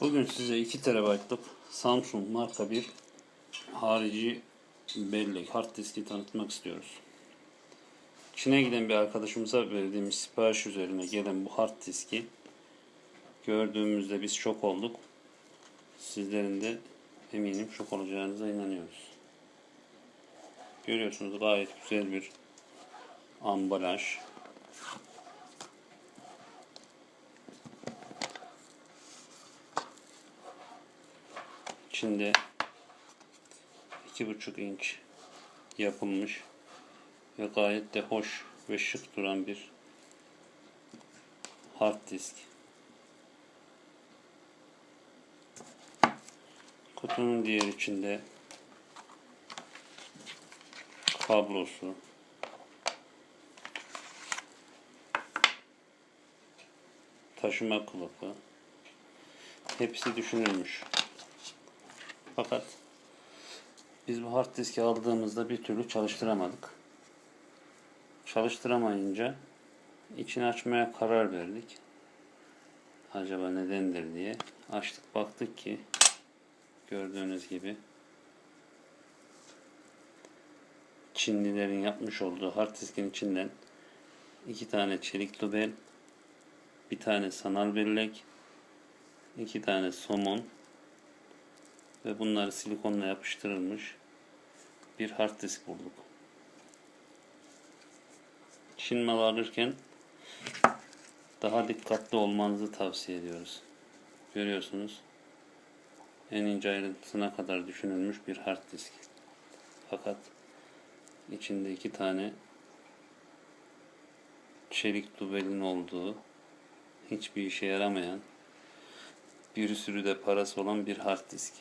Bugün size 2 TB'lık Samsung marka bir harici bellek hard diski tanıtmak istiyoruz. Çin'e giden bir arkadaşımıza verdiğimiz sipariş üzerine gelen bu hard diski gördüğümüzde biz şok olduk. Sizlerin de eminim şok olacağınıza inanıyoruz. Görüyorsunuz gayet güzel bir ambalaj. İçinde iki buçuk inç yapılmış ve gayet de hoş ve şık duran bir hard disk. Kutunun diğer içinde kablosu, taşıma kılıfı hepsi düşünülmüş. Fakat biz bu hard diski aldığımızda bir türlü çalıştıramadık. Çalıştıramayınca içini açmaya karar verdik. Acaba nedendir diye. Açtık baktık ki gördüğünüz gibi Çinlilerin yapmış olduğu hard diskin içinden iki tane çelik dubel, bir tane sanal bellek, iki tane somon ve bunları silikonla yapıştırılmış bir hard disk bulduk. Çin malı alırken daha dikkatli olmanızı tavsiye ediyoruz. Görüyorsunuz en ince ayrıntısına kadar düşünülmüş bir hard disk. Fakat içinde iki tane çelik dubelin olduğu hiçbir işe yaramayan bir sürü de parası olan bir hard disk.